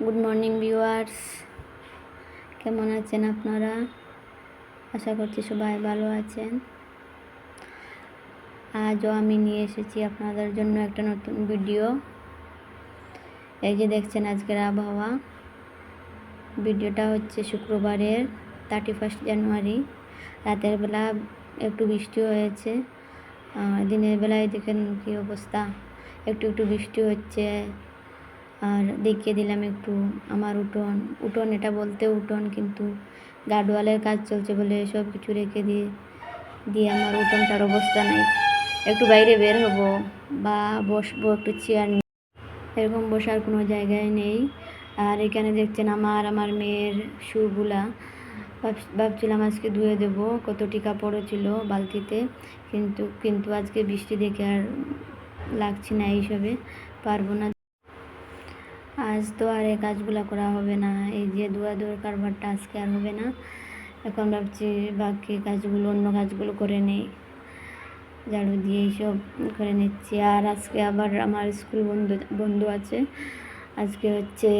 Good morning viewers কেমন আছেন আপনারা? আশা করছি সবাই ভালো আছেন। আজও আমি নিয়ে এসেছি আপনাদের জন্য একটা নতুন ভিডিও এই যে দেখছেন আজকের আবহাওয়া। ভিডিওটা হচ্ছে শুক্রবারের থার্টি ফার্স্ট জানুয়ারি রাতের বেলা একটু বৃষ্টি হয়েছে। দিনের বেলায় দেখেন কী অবস্থা। একটু একটু বৃষ্টি হচ্ছে। আর দেখিয়ে দিলাম একটু আমার উঠোন। উঠোন এটা বলতে উঠোন, কিন্তু গার্ডওয়ালের কাজ চলছে বলে সব কিছু রেখে দিয়ে দিয়ে আমার উঠোনটার অবস্থা নেই। একটু বাইরে বের হব বা বসবো একটু চেয়ার নিয়ে। এরকম বসার কোনো জায়গায় নেই। আর এখানে দেখছেন আমার আমার মেয়ের শুগুলা। ভাব- ভাবছিলাম আজকে ধুয়ে দেবো কতটি কাপড়ও ছিল বালতিতে। কিন্তু কিন্তু আজকে বৃষ্টি দেখে আর লাগছে না এইসবে, পারব না। আজ তো আর এই কাজগুলো করা হবে না। এই যে ধোয়া ধোয়ার কারবারটা আজকে আর হবে না। এখন ভাবছি বাকি কাজগুলো, অন্য কাজগুলো করে নেই। ঝাড়ু দিয়ে এইসব করে নিচ্ছি। আর আজকে আবার আমার স্কুল বন্ধ, বন্ধু আছে। আজকে হচ্ছে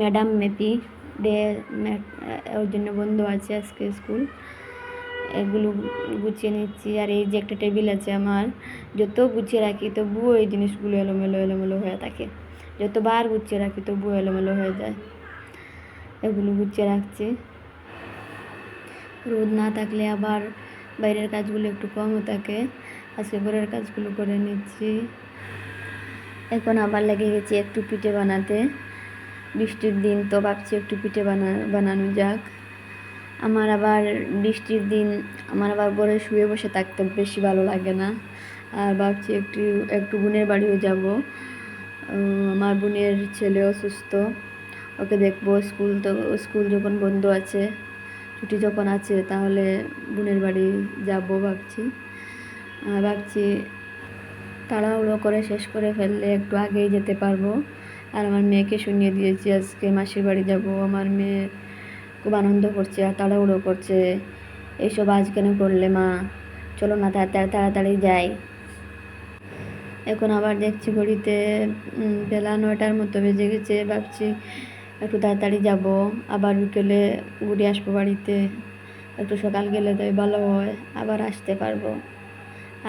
ম্যাডাম মেপি। ডে ওর জন্য বন্ধ আছে আজকে স্কুল। এগুলো গুছিয়ে নিচ্ছি। আর এই যে একটা টেবিল আছে আমার, যত গুছিয়ে রাখি তবুও এই জিনিসগুলো এলোমেলো এলোমেলো হয়ে থাকে। যতবার গুছিয়ে রাখি তবুও এলোমেলো হয়ে যায়। এগুলো গুছিয়ে রাখছি। রোদ না থাকলে আবার বাইরের কাজগুলো একটু কমও থাকে। আজকে ঘরের কাজগুলো করে নিচ্ছি। এখন আবার লেগে গেছি একটু পিঠে বানাতে। বৃষ্টির দিন তো ভাবছি একটু পিঠে বানা, বানানো যাক। আমার আবার বৃষ্টির দিন, আমার আবার ঘরে শুয়ে বসে থাকতে বেশি ভালো লাগে না। আর ভাবছি একটু একটু বোনের বাড়িও যাব। আমার বোনের ছেলে অসুস্থ। ওকে দেখব স্কুল তো, স্কুল যখন বন্ধ আছে, ছুটি যখন আছে, তাহলে বোনের বাড়ি যাব ভাবছি। আর ভাবছি তাড়াহুড়ো করে শেষ করে ফেললে একটু আগেই যেতে পারব। আর আমার মেয়েকে শুনিয়ে দিয়েছি, আজকে মাসির বাড়ি যাব। আমার মেয়ে খুব আনন্দ করছে আর তাড়াহুড়ো করছে। এইসব আজ কেন করলে মা? চলো না তাড়াতাড়ি যাই। এখন আবার দেখছি ঘড়িতে বেলা নয়টার মতো বেজে গেছে। ভাবছি একটু তাড়াতাড়ি যাব। আবার বিকেলে ঘুরে আসব বাড়িতে। একটু সকাল গেলে তাই ভালো হয়, আবার আসতে পারব।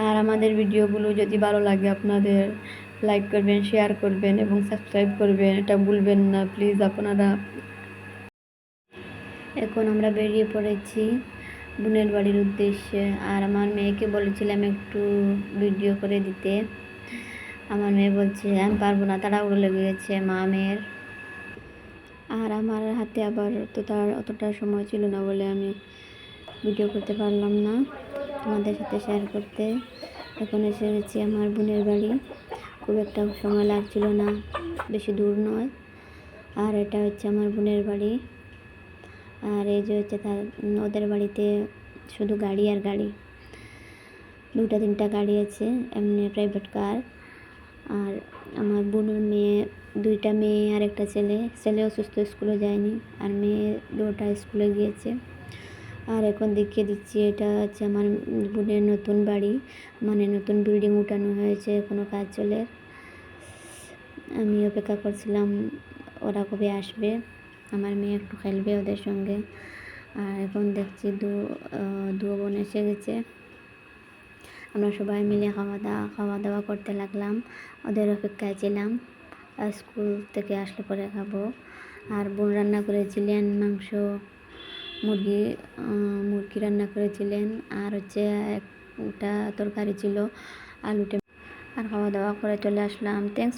আর আমাদের ভিডিওগুলো যদি ভালো লাগে আপনাদের, লাইক করবেন, শেয়ার করবেন এবং সাবস্ক্রাইব করবেন, এটা ভুলবেন না। প্লিজ আপনারা এখন আমরা বেরিয়ে পড়েছি বোনের বাড়ির উদ্দেশ্যে। আর আমার মেয়েকে বলেছিলাম একটু ভিডিও করে দিতে। আমার মেয়ে বলছে, আমি পারব না, তাড়াহুড়ো লেগে গেছে মা মেয়ের। আর আমার হাতে আবার তো তার অতটা সময় ছিল না বলে আমি ভিডিও করতে পারলাম না তোমাদের সাথে শেয়ার করতে। এখন এসে গেছি আমার বোনের বাড়ি। খুব একটা সময় লাগছিল না, বেশি দূর নয়। আর এটা হচ্ছে আমার বোনের বাড়ি। আর এই যে হচ্ছে তার ওদের বাড়িতে শুধু গাড়ি আর গাড়ি। দুটা, তিনটা গাড়ি আছে, এমনি প্রাইভেট কার আর আমার বোনের মেয়ে, দুইটা মেয়ে আর একটা ছেলে। ছেলে অসুস্থ স্কুলে যায়নি, আর মেয়ে দুটা স্কুলে গিয়েছে। আর এখন দেখিয়ে দিচ্ছি, এটা হচ্ছে আমার বোনের নতুন বাড়ি। মানে নতুন বিল্ডিং উঠানো হয়েছে, কোনো কাজ চলে। আমি অপেক্ষা করছিলাম, ওরা কবে আসবে। আমার মেয়ে একটু খেলবে ওদের সঙ্গে। আর এখন দেখছি দু দু বোন এসে গেছে। আমরা সবাই মিলে খাওয়া দাওয়া খাওয়া দাওয়া করতে লাগলাম। ওদের অপেক্ষায় ছিলাম। স্কুল থেকে আসলে পরে খাব। আর বোন রান্না করেছিলেন মাংস, মুরগি মুরগি রান্না করেছিলেন। আর হচ্ছে একটা তরকারি ছিল আলুটে আর খাওয়া দাওয়া করে চলে আসলাম। থ্যাংকস